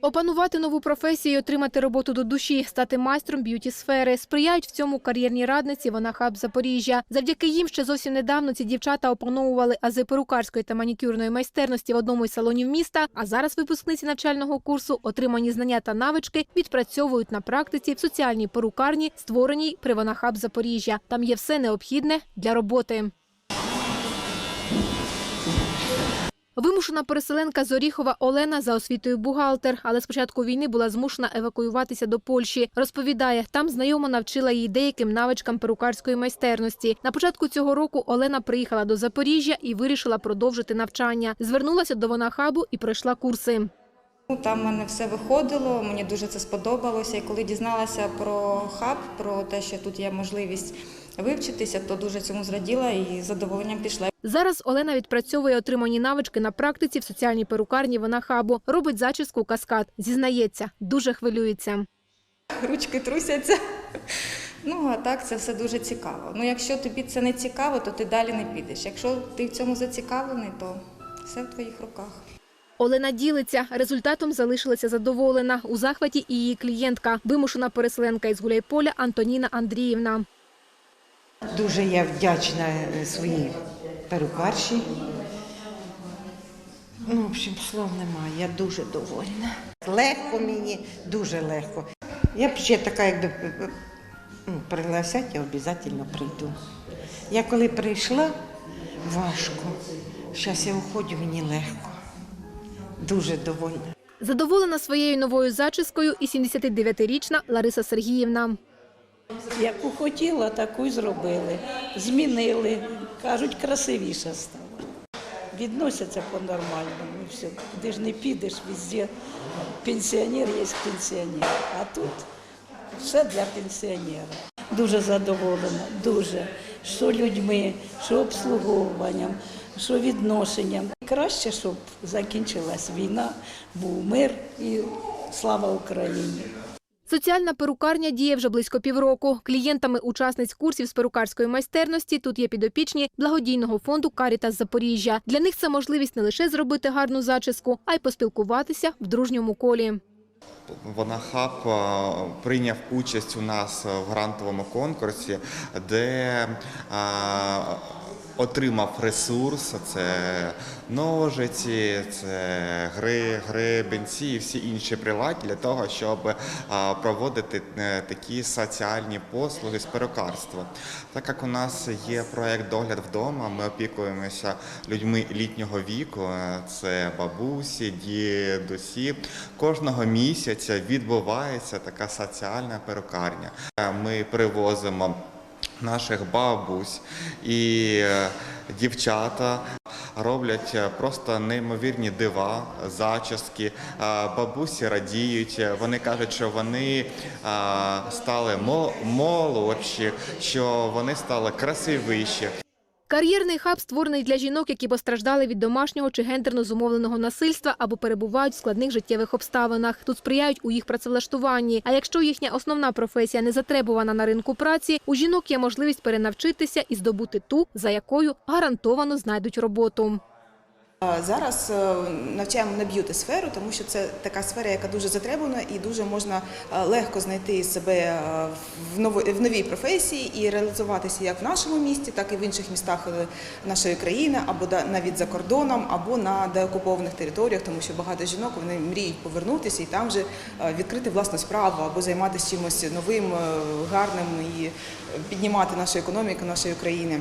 Опанувати нову професію, отримати роботу до душі, стати майстром б'юті сфери сприяють в цьому кар'єрні радниці Вона Хаб Запоріжжя. Завдяки їм ще зовсім недавно ці дівчата опановували ази перукарської та манікюрної майстерності в одному із салонів міста. А зараз випускниці навчального курсу отримані знання та навички відпрацьовують на практиці в соціальній перукарні, створеній при Вона Хаб Запоріжжя. Там є все необхідне для роботи. Вимушена переселенка з Оріхова Олена за освітою бухгалтер, але з початку війни була змушена евакуюватися до Польщі. Розповідає, там знайома навчила її деяким навичкам перукарської майстерності. На початку цього року Олена приїхала до Запоріжжя і вирішила продовжити навчання. Звернулася до Вонахабу і пройшла курси. Ну, Там в мене все виходило, мені дуже це сподобалося. І коли дізналася про хаб, про те, що тут є можливість вивчитися, то дуже цьому зраділа і з задоволенням пішла. Зараз Олена відпрацьовує отримані навички на практиці в соціальній перукарні Вонахабу. Робить зачіску каскад. Зізнається, дуже хвилюється. Ручки трусяться. Ну, а так це все дуже цікаво. Ну, якщо тобі це не цікаво, то ти далі не підеш. Якщо ти в цьому зацікавлений, то все в твоїх руках. Олена ділиться. Результатом залишилася задоволена. У захваті і її клієнтка, вимушена переселенка із Гуляйполя Антоніна Андріївна. Дуже я вдячна е, своїй перукарші. Ну, в общем, слов немає, я дуже довольна. Легко мені, дуже легко. Я б ще така, якби е, ну, пригласять, я обов'язково прийду. Я коли прийшла, важко. Зараз я уходжу, мені легко. Дуже довольна. Задоволена своєю новою зачіскою і 79-річна Лариса Сергіївна. Яку хотіла, таку й зробили. Змінили. Кажуть, красивіша стала. Відносяться по-нормальному все. Куди ж не підеш, везде пенсіонер є пенсіонер. А тут все для пенсіонера. Дуже задоволена, дуже. Що людьми, що обслуговуванням, що відношенням. Краще, щоб закінчилась війна, був мир і слава Україні. Соціальна перукарня діє вже близько півроку. Клієнтами учасниць курсів з перукарської майстерності тут є підопічні благодійного фонду Карітас Запоріжжя. Для них це можливість не лише зробити гарну зачіску, а й поспілкуватися в дружньому колі. Вона хаб прийняв участь у нас в грантовому конкурсі, де отримав ресурс: це ножиці, це гри, гребенці і всі інші прилади для того, щоб е, проводити е, такі соціальні послуги з перукарства. Так як у нас є проект Догляд вдома, ми опікуємося людьми літнього віку, е, це бабусі, дідусі. Кожного місяця відбувається така соціальна перукарня. Ми привозимо наших бабусь і е, дівчата роблять е, просто неймовірні дива, зачіски. Е, Бабусі радіють. Вони кажуть, що вони стали мо- молодші, що вони стали красивіші. Кар'єрний хаб створений для жінок, які постраждали від домашнього чи гендерно зумовленого насильства або перебувають в складних життєвих обставинах. Тут сприяють у їх працевлаштуванні. А якщо їхня основна професія не затребувана на ринку праці, у жінок є можливість перенавчитися і здобути ту, за якою гарантовано знайдуть роботу. Зараз е, навчаємо на б'юти сферу, тому що це така сфера, яка дуже затребувана і дуже можна е, легко знайти себе е, в новій професії і реалізуватися як в нашому місті, так і в інших містах нашої країни, або навіть за кордоном, або на деокупованих територіях, тому що багато жінок вони мріють повернутися і там же е, відкрити власну справу або займатися чимось новим, гарним і піднімати нашу економіку нашої країни.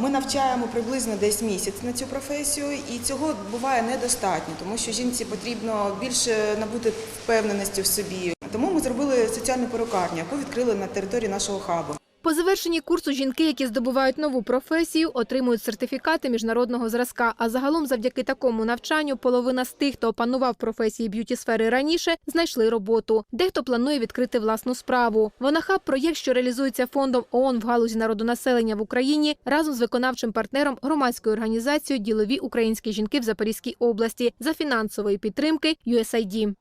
Ми навчаємо приблизно десь місяць на цю професію, і цього буває недостатньо, тому що жінці потрібно більше набути впевненості в собі. Тому ми зробили соціальну перукарню, яку відкрили на території нашого хабу. По завершенні курсу жінки, які здобувають нову професію, отримують сертифікати міжнародного зразка. А загалом, завдяки такому навчанню, половина з тих, хто опанував професії б'юті сфери раніше, знайшли роботу. Дехто планує відкрити власну справу. Вонахаб проєкт, що реалізується фондом ООН в галузі народонаселення в Україні, разом з виконавчим партнером громадською організацією Ділові українські жінки в Запорізькій області за фінансової підтримки USAID.